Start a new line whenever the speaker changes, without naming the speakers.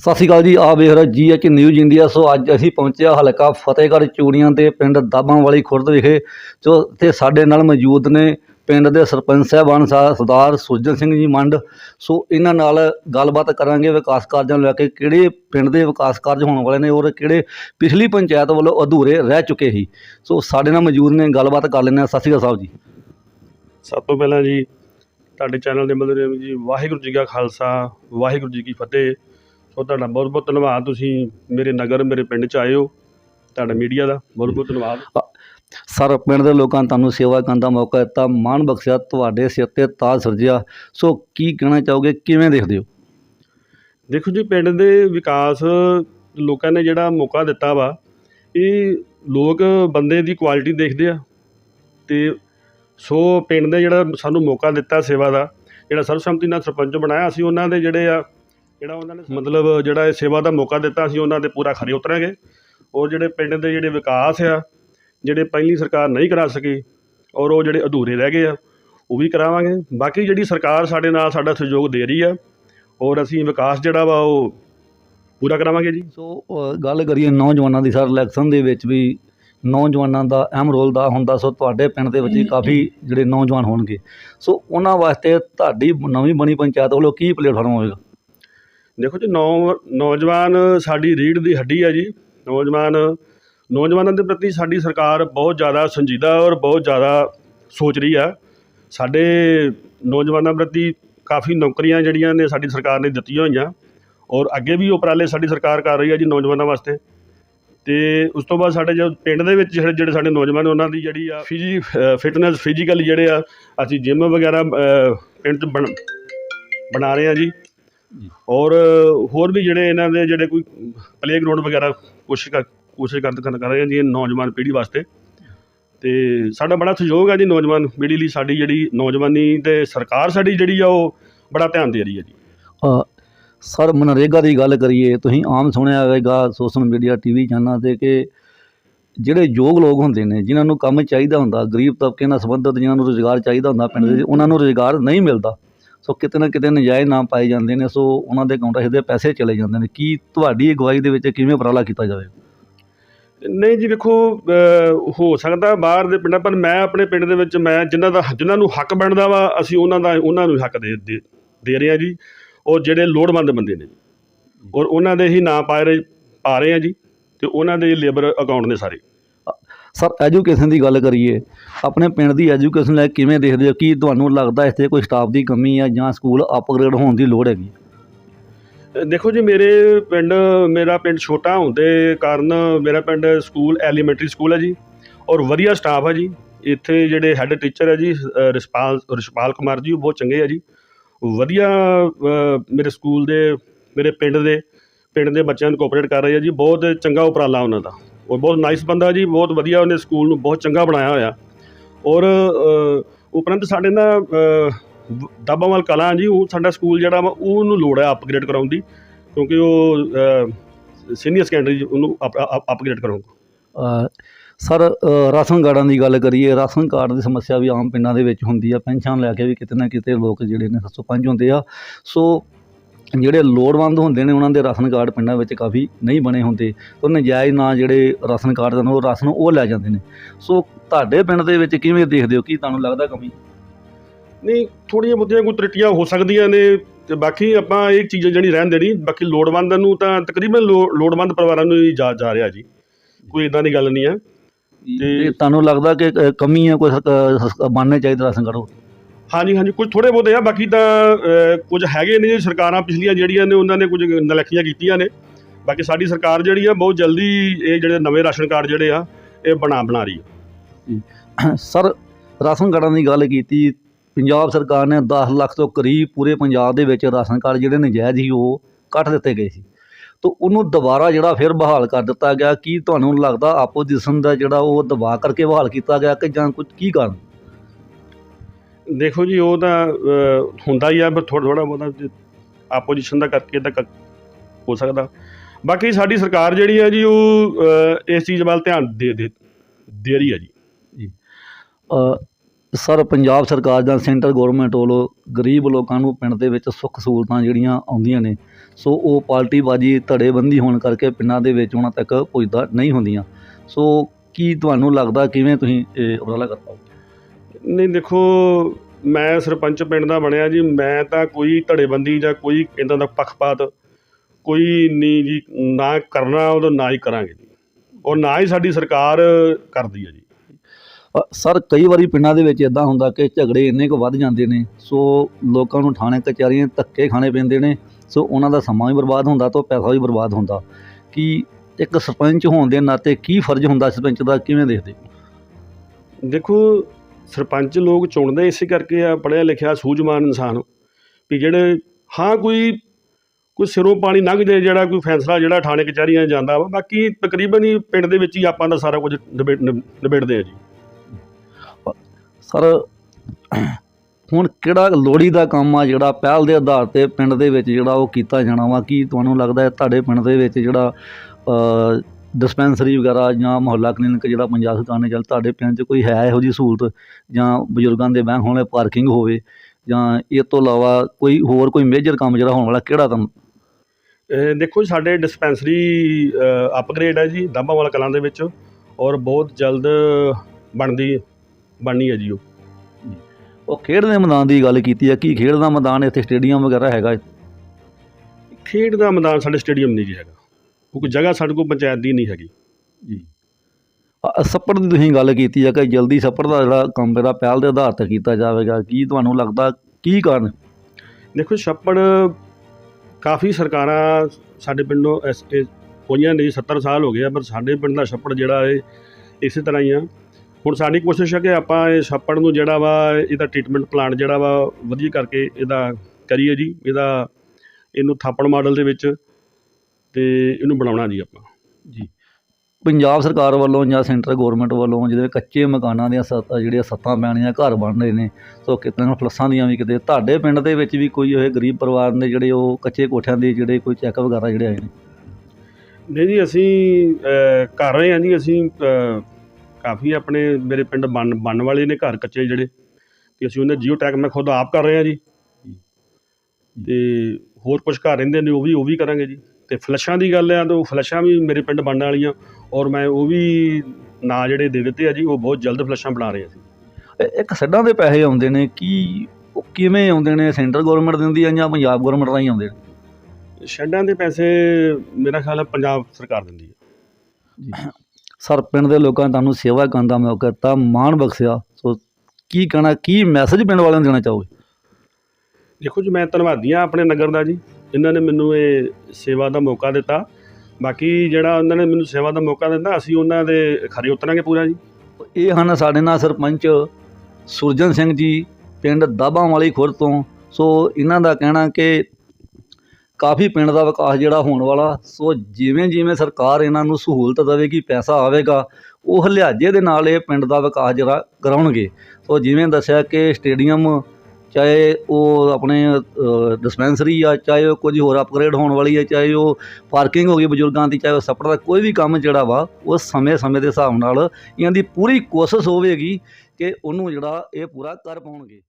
ਸਤਿ ਸ਼੍ਰੀ ਅਕਾਲ ਜੀ ਆ ਵੇਖ ਰਹੇ ਜੀ ਐਚ ਨਿਊਜ਼ ਇੰਡੀਆ। ਸੋ ਅੱਜ ਅਸੀਂ ਪਹੁੰਚਿਆ ਹਲਕਾ ਫਤਿਹਗੜ੍ਹ ਚੂੜੀਆਂ ਦੇ ਪਿੰਡ ਦਾਬਾਂ ਵਾਲੀ ਖੁਰਦ ਵਿਖੇ, ਜੋ ਇੱਥੇ ਸਾਡੇ ਨਾਲ ਮੌਜੂਦ ਨੇ। ਪਿੰਡ ਦੇ ਸਰਪੰਚ ਸਾਹਿਬਾਨ ਸਾ- ਸਰਦਾਰ ਸੁਰਜਨ ਸਿੰਘ ਜੀ ਮੰਡ। ਸੋ ਇਹਨਾਂ ਨਾਲ ਗੱਲਬਾਤ ਕਰਾਂਗੇ ਵਿਕਾਸ ਕਾਰਜਾਂ ਨੂੰ ਲੈ ਕੇ, ਕਿਹੜੇ ਪਿੰਡ ਦੇ ਵਿਕਾਸ ਕਾਰਜ ਹੋਣ ਵਾਲੇ ਨੇ ਔਰ ਕਿਹੜੇ ਪਿਛਲੀ ਪੰਚਾਇਤ ਵੱਲੋਂ ਅਧੂਰੇ ਰਹਿ ਚੁੱਕੇ ਸੀ। ਸੋ ਸਾਡੇ ਨਾਲ ਮੌਜੂਦ ਨੇ, ਗੱਲਬਾਤ ਕਰ ਲੈਂਦੇ ਹਾਂ। ਸਤਿ ਸ਼੍ਰੀ ਅਕਾਲ ਸਾਹਿਬ ਜੀ।
ਸਭ ਤੋਂ ਪਹਿਲਾਂ ਜੀ, ਤੁਹਾਡੇ ਚੈਨਲ ਦੇ ਮਤਲਬ ਜੀ, ਵਾਹਿਗੁਰੂ ਜੀ ਕਾ ਖਾਲਸਾ, ਵਾਹਿਗੁਰੂ ਜੀ ਕੀ ਫਤਿਹ। ਸੋ ਤੁਹਾਡਾ ਬਹੁਤ ਬਹੁਤ ਧੰਨਵਾਦ। ਤੁਸੀਂ ਮੇਰੇ ਨਗਰ, ਮੇਰੇ ਪਿੰਡ ਚ ਆਏ ਹੋ। ਤੁਹਾਡਾ ਮੀਡੀਆ ਦਾ ਬਹੁਤ ਬਹੁਤ ਧੰਨਵਾਦ।
ਸਰ, ਪਿੰਡ ਦੇ ਲੋਕਾਂ ਨੇ ਤੁਹਾਨੂੰ ਸੇਵਾ ਕਰਨ ਦਾ ਮੌਕਾ ਦਿੱਤਾ। ਮਾਣ ਬਖਸ਼ਿਆ, ਤੁਹਾਡੇ ਸਿਰ ਤੇ ਤਾਜ ਸਿਰਜਿਆ ਸੋ ਕੀ ਕਹਿਣਾ ਚਾਹੋਗੇ? ਕਿਵੇਂ ਦੇਖਦੇ ਹੋ?
ਦੇਖੋ ਜੀ, ਪਿੰਡ ਦੇ ਵਿਕਾਸ ਲੋਕਾਂ ਨੇ ਜਿਹੜਾ ਮੌਕਾ ਦਿੱਤਾ ਵਾ, ਇਹ ਲੋਕ ਬੰਦੇ ਦੀ ਕੁਆਲਿਟੀ ਦੇਖਦੇ ਆ। ਤੇ ਸੋ ਪਿੰਡ ਨੇ ਜਿਹੜਾ ਸਾਨੂੰ ਮੌਕਾ ਦਿੱਤਾ ਸੇਵਾ ਦਾ, ਜਿਹੜਾ ਸਰਬਸੰਮਤੀ ਨਾਲ ਸਰਪੰਚ ਬਣਾਇਆ, ਅਸੀਂ ਉਹਨਾਂ ਦੇ ਜਿਹੜੇ ਆ, ਜਿਹੜਾ ਉਹਨਾਂ ਨੇ ਮਤਲਬ ਜਿਹੜਾ ਇਹ ਸੇਵਾ ਦਾ ਮੌਕਾ ਦਿੱਤਾ, ਅਸੀਂ ਉਹਨਾਂ ਦੇ ਪੂਰਾ ਖਰੇ ਉਤਰਾਂਗੇ। ਔਰ ਜਿਹੜੇ ਪਿੰਡ ਦੇ ਜਿਹੜੇ ਵਿਕਾਸ ਆ ਜਿਹੜੇ ਪਹਿਲੀ ਸਰਕਾਰ ਨਹੀਂ ਕਰਾ ਸਕੀ ਔਰ ਉਹ ਜਿਹੜੇ ਅਧੂਰੇ ਰਹਿ ਗਏ ਆ ਉਹ ਵੀ ਕਰਾਵਾਂਗੇ। ਬਾਕੀ ਜਿਹੜੀ ਸਰਕਾਰ ਸਾਡੇ ਨਾਲ ਸਾਡਾ ਸਹਿਯੋਗ ਦੇ ਰਹੀ ਆ ਔਰ ਅਸੀਂ ਵਿਕਾਸ ਜਿਹੜਾ ਵਾ ਉਹ ਪੂਰਾ ਕਰਾਵਾਂਗੇ ਜੀ।
ਸੋ ਗੱਲ ਕਰੀਏ ਨੌਜਵਾਨਾਂ ਦੀ ਸਰ ਇਲੈਕਸ਼ਨ ਦੇ ਵਿੱਚ ਵੀ ਨੌਜਵਾਨਾਂ ਦਾ ਅਹਿਮ ਰੋਲ ਦਾ ਹੁੰਦਾ ਸੋ ਤੁਹਾਡੇ ਪਿੰਡ ਦੇ ਵਿੱਚ ਕਾਫੀ ਜਿਹੜੇ ਨੌਜਵਾਨ ਹੋਣਗੇ। ਸੋ ਉਹਨਾਂ ਵਾਸਤੇ ਤੁਹਾਡੀ ਨਵੀਂ ਬਣੀ ਪੰਚਾਇਤ ਵੱਲੋਂ ਕੀ ਪਲੇਟਫਾਰਮ ਹੋਵੇਗਾ?
ਦੇਖੋ ਜੀ ਨੌਜਵਾਨ ਸਾਡੀ ਰੀੜ ਦੀ ਹੱਡੀ ਆ ਜੀ। ਨੌਜਵਾਨ ਨੌਜਵਾਨਾਂ ਦੇ ਪ੍ਰਤੀ ਸਾਡੀ ਸਰਕਾਰ ਬਹੁਤ ਜ਼ਿਆਦਾ ਸੰਜੀਦਾ ਔਰ ਬਹੁਤ ਜ਼ਿਆਦਾ ਸੋਚ ਰਹੀ ਆ। ਸਾਡੇ ਨੌਜਵਾਨਾਂ ਪ੍ਰਤੀ ਕਾਫੀ ਨੌਕਰੀਆਂ ਜਿਹੜੀਆਂ ਨੇ ਸਾਡੀ ਸਰਕਾਰ ਨੇ ਦਿੱਤੀਆਂ ਹੋਈਆਂ ਔਰ ਅੱਗੇ ਵੀ ਉਪਰਾਲੇ ਸਾਡੀ ਸਰਕਾਰ ਕਰ ਰਹੀ ਆ ਜੀ ਨੌਜਵਾਨਾਂ ਵਾਸਤੇ। ਤੇ ਉਸ ਤੋਂ ਬਾਅਦ ਸਾਡੇ ਜੋ ਪਿੰਡ ਦੇ ਵਿੱਚ ਜਿਹੜੇ ਜਿਹੜੇ ਸਾਡੇ ਨੌਜਵਾਨ ਉਹਨਾਂ ਦੀ ਜਿਹੜੀ ਆ ਫਿਜੀ ਫਿਟਨੈਸ ਫਿਜ਼ੀਕਲ ਜਿਹੜੇ ਆ ਅਸੀਂ ਜਿਮ ਵਗੈਰਾ ਪਿੰਡ 'ਚ ਬਣ ਬਣਾ ਰਹੇ ਆ ਜੀ। ਔਰ ਹੋਰ ਵੀ ਜਿਹੜੇ ਇਹਨਾਂ ਦੇ ਜਿਹੜੇ ਕੋਈ ਪਲੇਗਰਾਉਂਡ ਵਗੈਰਾ ਕੋਸ਼ਿਸ਼ ਕਰ ਕੋਸ਼ਿਸ਼ ਕਰ ਕਰ ਕਰ ਰਹੇ ਆ ਜੀ ਨੌਜਵਾਨ ਪੀੜ੍ਹੀ ਵਾਸਤੇ। ਅਤੇ ਸਾਡਾ ਬੜਾ ਸਹਿਯੋਗ ਹੈ ਜੀ ਨੌਜਵਾਨ ਪੀੜ੍ਹੀ ਲਈ, ਸਾਡੀ ਜਿਹੜੀ ਨੌਜਵਾਨੀ ਅਤੇ ਸਰਕਾਰ ਸਾਡੀ ਜਿਹੜੀ ਆ, ਉਹ ਬੜਾ ਧਿਆਨ ਦੇ ਰਹੀ ਹੈ ਜੀ।
ਸਰ, ਮਨਰੇਗਾ ਦੀ ਗੱਲ ਕਰੀਏ, ਤੁਸੀਂ ਆਮ ਸੁਣਿਆ ਹੋਵੇਗਾ ਸੋਸ਼ਲ ਮੀਡੀਆ ਟੀਵੀ ਚੈਨਲਾਂ ਤੇ ਕਿ ਜਿਹੜੇ ਯੋਗ ਲੋਕ ਹੁੰਦੇ ਨੇ, ਜਿਨ੍ਹਾਂ ਨੂੰ ਕੰਮ ਚਾਹੀਦਾ ਹੁੰਦਾ, ਗਰੀਬ ਤਬਕੇ ਨਾਲ ਸੰਬੰਧਿਤ ਜਿਨ੍ਹਾਂ ਨੂੰ ਰੋਜ਼ਗਾਰ ਚਾਹੀਦਾ ਹੁੰਦਾ ਪਿੰਡ ਦੇ ਉਹਨਾਂ ਨੂੰ ਰੋਜ਼ਗਾਰ ਨਹੀਂ ਮਿਲਦਾ। ਸੋ ਕਿਤੇ ਨਾ ਕਿਤੇ ਨਜਾਇਜ਼ ਨਾਮ ਪਾਏ ਜਾਂਦੇ ਨੇ, ਸੋ ਉਹਨਾਂ ਦੇ ਅਕਾਊਂਟ 'ਚ ਦੇ ਪੈਸੇ ਚਲੇ ਜਾਂਦੇ ਨੇ। ਕੀ ਤੁਹਾਡੀ ਅਗਵਾਈ ਦੇ ਵਿੱਚ ਕਿਵੇਂ ਉਪਰਾਲਾ ਕੀਤਾ ਜਾਵੇ
ਨਹੀਂ ਜੀ ਵੇਖੋ ਹੋ ਸਕਦਾ ਬਾਹਰ ਦੇ ਪਿੰਡਾਂ, ਪਰ ਮੈਂ ਆਪਣੇ ਪਿੰਡ ਦੇ ਵਿੱਚ, ਮੈਂ ਜਿਨ੍ਹਾਂ ਦਾ, ਜਿਨ੍ਹਾਂ ਨੂੰ ਹੱਕ ਬਣਦਾ ਵਾ, ਅਸੀਂ ਉਹਨਾਂ ਦਾ, ਉਹਨਾਂ ਨੂੰ ਹੱਕ ਦੇ ਦੇ ਦੇ ਰਹੇ ਹਾਂ ਜੀ। ਔਰ ਜਿਹੜੇ ਲੋੜਵੰਦ ਬੰਦੇ ਨੇ ਔਰ ਉਹਨਾਂ ਦੇ ਹੀ ਨਾਂ ਪਾ ਰਹੇ ਪਾ ਰਹੇ ਆ ਜੀ, ਤੇ ਉਹਨਾਂ ਦੇ ਲੇਬਰ ਅਕਾਊਂਟ ਨੇ ਸਾਰੇ।
ਸਰ, ਐਜੂਕੇਸ਼ਨ ਦੀ ਗੱਲ ਕਰੀਏ, ਆਪਣੇ ਪਿੰਡ ਦੀ ਐਜੂਕੇਸ਼ਨ ਲੈ ਕੇ ਕਿਵੇਂ ਦੇਖਦੇ ਹੋ? ਕੀ ਤੁਹਾਨੂੰ ਲੱਗਦਾ ਇੱਥੇ ਕੋਈ ਸਟਾਫ ਦੀ ਕਮੀ ਹੈ ਜਾਂ ਸਕੂਲ ਅਪਗ੍ਰੇਡ ਹੋਣ ਦੀ ਲੋੜ ਹੈਗੀ?
ਦੇਖੋ ਜੀ ਮੇਰੇ ਪਿੰਡ ਮੇਰਾ ਪਿੰਡ ਛੋਟਾ ਹੋਣ ਦੇ ਕਾਰਨ ਮੇਰਾ ਪਿੰਡ ਸਕੂਲ ਐਲੀਮੈਂਟਰੀ ਸਕੂਲ ਹੈ ਜੀ ਔਰ ਵਧੀਆ ਸਟਾਫ ਹੈ ਜੀ। ਇੱਥੇ ਜਿਹੜੇ ਹੈੱਡ ਟੀਚਰ ਹੈ ਜੀ ਅ, ਰਿਸ਼ਪਾਲ ਰਿਸ਼ਪਾਲ ਕੁਮਾਰ ਜੀ ਉਹ ਬਹੁਤ ਚੰਗੇ ਹੈ ਜੀ। ਵਧੀਆ ਮੇਰੇ ਸਕੂਲ ਦੇ ਮੇਰੇ ਪਿੰਡ ਦੇ ਪਿੰਡ ਦੇ ਬੱਚਿਆਂ ਨੂੰ ਕੋਆਪਰੇਟ ਕਰ ਰਹੇ ਆ ਜੀ। ਬਹੁਤ ਚੰਗਾ ਉਪਰਾਲਾ ਉਹਨਾਂ ਦਾ। ਔਰ ਬਹੁਤ ਨਾਈਸ ਬੰਦਾ ਜੀ ਬਹੁਤ ਵਧੀਆ ਉਹਨੇ ਸਕੂਲ ਨੂੰ ਬਹੁਤ ਚੰਗਾ ਬਣਾਇਆ ਹੋਇਆ। ਔਰ ਉਪਰੰਤ ਸਾਡੇ ਨਾਲ ਦਾਬਾਵਾਲ ਕਲਾਂ ਜੀ, ਉਹ ਸਾਡਾ ਸਕੂਲ ਜਿਹੜਾ ਵਾ, ਉਹਨੂੰ ਲੋੜ ਹੈ ਅਪਗ੍ਰੇਡ ਕਰਾਉਣ ਦੀ, ਕਿਉਂਕਿ ਉਹ ਸੀਨੀਅਰ ਸੈਕੰਡਰੀ ਉਹਨੂੰ ਅਪਗ੍ਰੇਡ ਕਰਾਉਣ
ਸਰ ਰਾਸ਼ਨ ਕਾਰਡਾਂ ਦੀ ਗੱਲ ਕਰੀਏ, ਰਾਸ਼ਨ ਕਾਰਡ ਦੀ ਸਮੱਸਿਆ ਵੀ ਆਮ ਪਿੰਡਾਂ ਦੇ ਵਿੱਚ ਹੁੰਦੀ ਆ, ਪੈਨਸ਼ਨ ਲੈ ਕੇ ਵੀ ਕਿਤੇ ਨਾ ਕਿਤੇ ਲੋਕ ਜਿਹੜੇ ਨੇ ਸਰਪੰਚ ਹੁੰਦੇ ਆ। ਸੋ, ਜਿਹੜੇ ਲੋੜਵੰਦ ਹੁੰਦੇ ਨੇ, ਉਹਨਾਂ ਦੇ ਰਾਸ਼ਨ ਕਾਰਡ ਪਿੰਡਾਂ ਵਿੱਚ ਕਾਫੀ ਨਹੀਂ ਬਣੇ ਹੁੰਦੇ। ਉਹ ਨਜਾਇਜ਼ ਨਾ ਜਿਹੜੇ ਰਾਸ਼ਨ ਕਾਰਡ ਦੇ ਨੇ ਉਹ ਰਾਸ਼ਨ ਉਹ ਲੈ ਜਾਂਦੇ ਨੇ। ਸੋ, ਤੁਹਾਡੇ ਪਿੰਡ ਦੇ ਵਿੱਚ ਕਿਵੇਂ ਦੇਖਦੇ ਹੋ? ਕੀ ਤੁਹਾਨੂੰ ਲੱਗਦਾ ਕਮੀ?
ਨਹੀਂ ਥੋੜ੍ਹੀਆਂ ਬਹੁਤੀਆਂ ਕੋਈ ਤਰੱਟੀਆਂ ਹੋ ਸਕਦੀਆਂ ਨੇ ਤੇ ਬਾਕੀ ਆਪਾਂ ਇਹ ਚੀਜ਼ਾਂ ਜਿਹੜੀ ਰਹਿਣ ਦੇਣੀ ਬਾਕੀ ਲੋੜਵੰਦ ਨੂੰ ਤਾਂ ਤਕਰੀਬਨ ਲੋ- ਲੋੜਵੰਦ ਪਰਿਵਾਰਾਂ ਨੂੰ ਹੀ ਜਾ ਜਾ ਰਿਹਾ ਜੀ। ਕੋਈ ਇਦਾਂ ਦੀ ਗੱਲ ਨਹੀਂ ਹੈ। ਤੇ-
ਤੁਹਾਨੂੰ ਲੱਗਦਾ ਕਿ ਅ, ਕਮੀ ਹੈ ਕੋਈ ਬਣਨੇ ਚਾਹੀਦੇ ਰਾਸ਼ਨ ਕਾਰਡ
ਹਾਂਜੀ ਹਾਂਜੀ ਕੁਝ ਥੋੜੇ ਬਹੁਤੇ ਆ ਬਾਕੀ ਤਾਂ ਅ, ਕੁਝ ਹੈਗੇ ਨੇ ਸਰਕਾਰਾਂ ਪਿਛਲੀਆਂ ਜਿਹੜੀਆਂ ਨੇ ਉਹਨਾਂ ਨੇ ਕੁਝ ਨਲੱਖੀਆਂ ਕੀਤੀਆਂ ਨੇ। ਬਾਕੀ ਸਾਡੀ ਸਰਕਾਰ ਜਿਹੜੀ ਆ ਬਹੁਤ ਜਲਦੀ ਇਹ ਜਿਹੜੇ ਨਵੇਂ ਰਾਸ਼ਨ ਕਾਰਡ ਜਿਹੜੇ ਆ ਇਹ ਬਣਾ ਬਣਾ ਰਹੀ ਹੈ
ਸਰ ਰਾਸ਼ਨ ਕਾਰਡਾਂ ਦੀ ਗੱਲ ਕੀਤੀ ਪੰਜਾਬ ਸਰਕਾਰ ਨੇ 10 ਲੱਖ ਤੋਂ ਕਰੀਬ ਪੂਰੇ ਪੰਜਾਬ ਦੇ ਵਿੱਚ ਰਾਸ਼ਨ ਕਾਰਡ ਜਿਹੜੇ ਨਜਾਇਜ਼ ਸੀ ਉਹ ਕੱਟ ਦਿੱਤੇ ਗਏ ਸੀ। ਤਾਂ ਉਹਨੂੰ ਦੁਬਾਰਾ ਜਿਹੜਾ ਫਿਰ ਬਹਾਲ ਕਰ ਦਿੱਤਾ ਗਿਆ ਕੀ ਤੁਹਾਨੂੰ ਲੱਗਦਾ ਆਪੋਜੀਸ਼ਨ ਦਾ ਜਿਹੜਾ ਉਹ ਦਬਾਅ ਕਰਕੇ ਬਹਾਲ ਕੀਤਾ ਗਿਆ ਕਿ ਜਾਂ ਕੁਝ ਕੀ ਕਾਰਨ?
ਦੇਖੋ ਜੀ ਉਹ ਤਾਂ ਹੁੰਦਾ ਹੀ ਆ ਪਰ ਥੋੜਾ ਥੋੜਾ ਬਹੁਤਾ ਆਪੋਜੀਸ਼ਨ ਦਾ ਕਰਕੇ ਤਾਂ ਹੋ ਸਕਦਾ। ਬਾਕੀ ਸਾਡੀ ਸਰਕਾਰ ਜਿਹੜੀ ਹੈ ਜੀ ਉਹ ਇਸ ਚੀਜ਼ ਵੱਲ ਧਿਆਨ ਦੇ ਦੇ ਦੇਰੀ ਹੈ ਜੀ।
ਅ, ਸਰ, ਪੰਜਾਬ ਸਰਕਾਰ ਜਾਂ ਸੈਂਟਰ ਗਵਰਨਮੈਂਟ ਵੱਲੋਂ ਗਰੀਬ ਲੋਕਾਂ ਨੂੰ ਪਿੰਡ ਦੇ ਵਿੱਚ ਸੁੱਖ ਸਹੂਲਤਾਂ ਜਿਹੜੀਆਂ ਆਉਂਦੀਆਂ ਨੇ, ਸੋ ਉਹ ਪਾਰਟੀਬਾਜ਼ੀ ਧੜੇਬੰਦੀ ਹੋਣ ਕਰਕੇ ਪਿੰਡਾਂ ਦੇ ਵਿੱਚ ਉਹਨਾਂ ਤੱਕ ਪੁੱਜਦਾ ਨਹੀਂ ਹੁੰਦੀਆਂ। ਸੋ ਕੀ ਤੁਹਾਨੂੰ ਲੱਗਦਾ, ਕਿਵੇਂ ਤੁਸੀਂ ਇਹ ਉਪਰਾਲਾ ਕਰ ਪਾਓਗੇ?
ਨਹੀਂ, ਦੇਖੋ, ਮੈਂ ਸਰਪੰਚ ਪਿੰਡ ਦਾ ਬਣਿਆ ਜੀ, ਮੈਂ ਤਾਂ ਕੋਈ ਧੜੇਬੰਦੀ ਜਾਂ ਕੋਈ ਇਦਾਂ ਦਾ ਪੱਖਪਾਤ ਕੋਈ ਨਹੀਂ ਜੀ, ਨਾ ਕਰਨਾ, ਉਹਦਾ ਨਾ ਹੀ ਕਰਾਂਗੇ ਜੀ। ਔਰ ਨਾ ਹੀ ਸਾਡੀ ਸਰਕਾਰ ਕਰਦੀ ਹੈ ਜੀ।
ਸਰ, ਕਈ ਵਾਰੀ ਪਿੰਡਾਂ ਦੇ ਵਿੱਚ ਇਦਾਂ ਹੁੰਦਾ ਕਿ ਝਗੜੇ ਇੰਨੇ ਕੁ ਵੱਧ ਜਾਂਦੇ ਨੇ, ਸੋ ਲੋਕਾਂ ਨੂੰ ਥਾਣੇ, ਕਚਹਿਰੀਆਂ ਧੱਕੇ ਖਾਣੇ ਪੈਂਦੇ ਨੇ, ਸੋ ਉਹਨਾਂ ਦਾ ਸਮਾਂ ਵੀ ਬਰਬਾਦ ਹੁੰਦਾ ਤੋਂ ਪੈਸਾ ਵੀ ਬਰਬਾਦ ਹੁੰਦਾ। ਕਿ ਇੱਕ ਸਰਪੰਚ ਹੋਣ ਦੇ ਨਾਤੇ ਕੀ ਫਰਜ਼ ਹੁੰਦਾ ਸਰਪੰਚ ਦਾ? ਕਿਵੇਂ ਦੇਖਦੇ
ਦੇਖੋ, ਸਰਪੰਚ ਲੋਕ ਚੁਣਦੇ ਇਸੇ ਕਰਕੇ ਆ, ਪੜ੍ਹਿਆ ਲਿਖਿਆ, ਸੂਝਵਾਨ ਇਨਸਾਨ। ਵੀ ਜਿਹੜੇ, ਹਾਂ, ਕੋਈ ਕੋਈ ਸਿਰੋਂ ਪਾਣੀ ਲੰਘ ਜਾਏ ਜਿਹੜਾ ਕੋਈ ਫੈਸਲਾ ਜਿਹੜਾ ਥਾਣੇ, ਕਚਹਿਰੀਆਂ ਜਾਂਦਾ ਵਾ, ਬਾਕੀ ਤਕਰੀਬਨ ਹੀ ਪਿੰਡ ਦੇ ਵਿੱਚ ਹੀ ਆਪਾਂ ਦਾ ਸਾਰਾ ਕੁਝ ਨਿਬੇੜ, ਨਿਬ- ਨਿਬੇੜਦੇ ਆ ਜੀ।
ਸਰ ਹੁਣ ਕਿਹੜਾ ਲੋੜੀ ਦਾ ਕੰਮ ਆ ਜਿਹੜਾ ਪਹਿਲ ਦੇ ਆਧਾਰ ਤੇ ਪਿੰਡ ਦੇ ਵਿੱਚ ਜਿਹੜਾ ਉਹ ਕੀਤਾ ਜਾਣਾ ਵਾ? ਕੀ ਤੁਹਾਨੂੰ ਲੱਗਦਾ ਹੈ ਤੁਹਾਡੇ ਪਿੰਡ ਦੇ ਵਿੱਚ ਜਿਹੜਾ ਡਿਸਪੈਂਸਰੀ ਵਗੈਰਾ ਜਾਂ ਮੁਹੱਲਾ ਕਲੀਨਿਕ ਜਿਹੜਾ ਪੰਜਾਬ ਸਰਕਾਰ ਨੇ ਚੱਲ ਤੁਹਾਡੇ ਪਿੰਡ 'ਚ ਕੋਈ ਹੈ ਇਹੋ ਜਿਹੀ ਸਹੂਲਤ ਜਾਂ ਬਜ਼ੁਰਗਾਂ ਦੇ ਬੈਂਕ ਹੋਣੇ ਪਾਰਕਿੰਗ ਹੋਵੇ ਜਾਂ ਇਹ ਤੋਂ ਇਲਾਵਾ ਕੋਈ ਹੋਰ ਕੋਈ ਮੇਜਰ ਕੰਮ ਜਿਹੜਾ ਹੋਣ ਵਾਲਾ ਕਿਹੜਾ
ਕੰਮ? ਦੇਖੋ ਜੀ, ਸਾਡੇ ਡਿਸਪੈਂਸਰੀ ਅਪਗ੍ਰੇਡ ਹੈ ਜੀ ਦਾਬਾ ਵਾਲਾ ਕਲਾਂ ਦੇ ਵਿੱਚ ਔਰ ਬਹੁਤ ਜਲਦ ਬਣਦੀ ਬਣਨੀ ਹੈ ਜੀ ਉਹ।
ਉਹ ਖੇਡ ਦੇ ਮੈਦਾਨ ਦੀ ਗੱਲ ਕੀਤੀ ਹੈ ਕੀ ਖੇਡ ਦਾ ਮੈਦਾਨ ਇੱਥੇ ਸਟੇਡੀਅਮ ਵਗੈਰਾ ਹੈਗਾ?
ਖੇਡ ਦਾ ਮੈਦਾਨ ਸਾਡੇ ਸਟੇਡੀਅਮ ਨਹੀਂ ਜੀ ਹੈਗਾ। ਕੋਈ ਜਗ੍ਹਾ ਸਾਡੇ ਕੋਲ ਪੰਚਾਇਤ ਦੀ ਨਹੀਂ ਹੈਗੀ।
ਜੀ। ਸੱਪੜ ਦੀ ਤੁਸੀਂ ਗੱਲ ਕੀਤੀ ਹੈ ਕਿ ਜਲਦੀ ਸੱਪੜ ਦਾ ਜਿਹੜਾ ਕੰਮ ਜਿਹੜਾ ਪਹਿਲ ਦੇ ਆਧਾਰ ਤੇ ਕੀਤਾ ਜਾਵੇਗਾ ਕੀ ਤੁਹਾਨੂੰ ਲੱਗਦਾ ਕੀ ਕਾਰਨ?
ਦੇਖੋ ਛੱਪੜ ਕਾਫੀ ਸਰਕਾਰਾਂ ਸਾਡੇ ਪਿੰਡੋਂ ਹੋਈਆਂ ਨੇ ਜੀ 70 ਸਾਲ ਹੋ ਗਏ ਪਰ ਸਾਡੇ ਪਿੰਡ ਦਾ ਛੱਪੜ ਜਿਹੜਾ ਹੈ ਇਸੇ ਤਰ੍ਹਾਂ ਹੀ ਆ। ਹੁਣ ਸਾਡੀ ਕੋਸ਼ਿਸ਼ ਹੈ ਕਿ ਆਪਾਂ ਇਹ ਛੱਪੜ ਨੂੰ ਜਿਹੜਾ ਵਾ ਇਹਦਾ ਟ੍ਰੀਟਮੈਂਟ ਪਲਾਂਟ ਜਿਹੜਾ ਵਾ ਵਧੀਆ ਕਰਕੇ ਇਹਦਾ ਕਰੀਏ ਜੀ ਇਹਦਾ ਇਹਨੂੰ ਥਾਪੜ ਮਾਡਲ ਦੇ ਵਿੱਚ ਤੇ ਇਹਨੂੰ ਬਣਾਉਣਾ ਜੀ ਆਪਾਂ।
ਜੀ। ਪੰਜਾਬ ਸਰਕਾਰ ਵੱਲੋਂ ਜਾਂ ਸੈਂਟਰ ਗਵਰਨਮੈਂਟ ਵੱਲੋਂ ਜਿਹਦੇ ਕੱਚੇ ਮਕਾਨਾਂ ਦੀਆਂ ਸੱਤ ਜਿਹੜੀਆਂ ਸੱਤਾਂ ਪੈਣੀਆਂ ਘਰ ਬਣ ਰਹੇ ਨੇ ਸੋ ਕਿਤੇ ਨਾ ਫਲਸਾਂ ਦੀਆਂ ਵੀ ਕਿਤੇ ਤੁਹਾਡੇ ਪਿੰਡ ਦੇ ਵਿੱਚ ਵੀ ਕੋਈ ਇਹ ਗਰੀਬ ਪਰਿਵਾਰ ਦੇ ਜਿਹੜੇ ਉਹ ਕੱਚੇ ਕੋਠਿਆਂ ਦੇ ਜਿਹੜੇ ਕੋਈ ਚੈੱਕ ਵਗੈਰਾ ਜਿਹੜੇ ਆਏ ਨੇ?
ਨਹੀਂ ਜੀ ਅਸੀਂ ਕਰ ਰਹੇ ਹਾਂ ਜੀ ਅਸੀਂ ਕਾਫੀ ਆਪਣੇ ਮੇਰੇ ਪਿੰਡ ਬਣ ਬਣਨ ਵਾਲੇ ਨੇ ਘਰ ਕੱਚੇ ਜਿਹੜੇ ਤੇ ਅਸੀਂ ਉਹਨਾਂ ਜੀਓ ਟੈਗ ਮੈਂ ਖੁਦ ਆਪ ਕਰ ਰਿਹਾ ਜੀ। ਤੇ ਹੋਰ ਕੁਝ ਘਰ ਰਹਿੰਦੇ ਨੇ ਉਹ ਵੀ ਉਹ ਵੀ ਕਰਾਂਗੇ ਜੀ। ਤੇ ਫਲਸ਼ਾਂ ਦੀ ਗੱਲ ਆ ਤਾਂ ਉਹ ਫਲਸ਼ਾਂ ਵੀ ਮੇਰੇ ਪਿੰਡ ਬਣਨ ਵਾਲੀਆਂ ਔਰ ਮੈਂ ਉਹ ਵੀ ਨਾਂ ਜਿਹੜੇ ਦੇ ਦਿੱਤੇ ਆ ਜੀ ਉਹ ਬਹੁਤ ਜਲਦ ਫਲਸ਼ਾਂ ਬਣਾ ਰਹੇ ਅਸੀਂ।
ਇੱਕ ਸੱਡਾਂ ਦੇ ਪੈਸੇ ਆਉਂਦੇ ਨੇ ਕੀ ਉਹ ਕਿਵੇਂ ਆਉਂਦੇ ਨੇ? ਸੈਂਟਰ ਗਵਰਨਮੈਂਟ ਦਿੰਦੀ ਹੈ ਜਾਂ ਪੰਜਾਬ ਗਵਰਨਮੈਂਟ ਰਾਹੀਂ ਆਉਂਦੇ ਨੇ?
ਸ਼ੈੱਡਾਂ ਦੇ ਪੈਸੇ ਮੇਰਾ ਖਿਆਲ ਹੈ ਪੰਜਾਬ ਸਰਕਾਰ ਦਿੰਦੀ ਹੈ
ਸਰ ਪਿੰਡ ਦੇ ਲੋਕਾਂ ਨੇ ਤੁਹਾਨੂੰ ਸੇਵਾ ਕਰਨ ਦਾ ਮੌਕਾ ਦਿੱਤਾ ਮਾਣ ਬਖਸ਼ਿਆ। ਸੋ ਕੀ ਕਹਿਣਾ ਕੀ ਮੈਸੇਜ ਪਿੰਡ ਵਾਲਿਆਂ ਨੂੰ ਦੇਣਾ ਚਾਹੋਗੇ?
ਦੇਖੋ ਜੀ ਮੈਂ ਧੰਨਵਾਦੀ ਹਾਂ ਆਪਣੇ ਨਗਰ ਦਾ ਜੀ ਇਹਨਾਂ ਨੇ ਮੈਨੂੰ ਇਹ ਸੇਵਾ ਦਾ ਮੌਕਾ ਦਿੱਤਾ। ਬਾਕੀ ਜਿਹੜਾ ਉਹਨਾਂ ਨੇ ਮੈਨੂੰ ਸੇਵਾ ਦਾ ਮੌਕਾ ਦਿੱਤਾ ਅਸੀਂ ਉਹਨਾਂ ਦੇ ਖਰੇ ਉਤਰਾਂਗੇ ਪੂਰਾ ਜੀ।
ਇਹ ਹਨ ਸਾਡੇ ਨਾਲ ਸਰਪੰਚ ਸੁਰਜਨ ਸਿੰਘ ਜੀ ਪਿੰਡ ਦਾਬਾਂ ਵਾਲੀ ਖੁਰ ਤੋਂ। ਸੋ ਇਹਨਾਂ ਦਾ ਕਹਿਣਾ ਕਿ ਕਾਫੀ ਪਿੰਡ ਦਾ ਵਿਕਾਸ ਜਿਹੜਾ ਹੋਣ ਵਾਲਾ, ਸੋ ਜਿਵੇਂ ਜਿਵੇਂ ਸਰਕਾਰ ਇਹਨਾਂ ਨੂੰ ਸਹੂਲਤ ਦੇਵੇਗੀ ਪੈਸਾ ਆਵੇਗਾ, ਉਹ ਲਿਹਾਜ਼ੇ ਦੇ ਨਾਲ ਇਹ ਪਿੰਡ ਦਾ ਵਿਕਾਸ ਜਿਹੜਾ ਕਰਾਉਣਗੇ। ਸੋ ਜਿਵੇਂ ਦੱਸਿਆ ਕਿ ਸਟੇਡੀਅਮ, ਚਾਹੇ ਉਹ ਆਪਣੇ ਡਿਸਪੈਂਸਰੀ ਆ, ਚਾਹੇ ਉਹ ਕੁਝ ਹੋਰ ਅਪਗ੍ਰੇਡ ਹੋਣ ਵਾਲੀ ਹੈ ਚਾਹੇ ਉਹ ਪਾਰਕਿੰਗ ਹੋ ਗਈ ਬਜ਼ੁਰਗਾਂ ਦੀ, ਚਾਹੇ ਉਹ ਸੱਪੜ ਦਾ ਕੋਈ ਵੀ ਕੰਮ ਜਿਹੜਾ ਵਾ, ਉਹ ਸਮੇਂ ਸਮੇਂ ਦੇ ਹਿਸਾਬ ਨਾਲ ਇਹਨਾਂ ਦੀ ਪੂਰੀ ਕੋਸ਼ਿਸ਼ ਹੋਵੇਗੀ ਕਿ ਉਹਨੂੰ ਜਿਹੜਾ ਇਹ ਪੂਰਾ ਕਰ ਪਾਉਣਗੇ।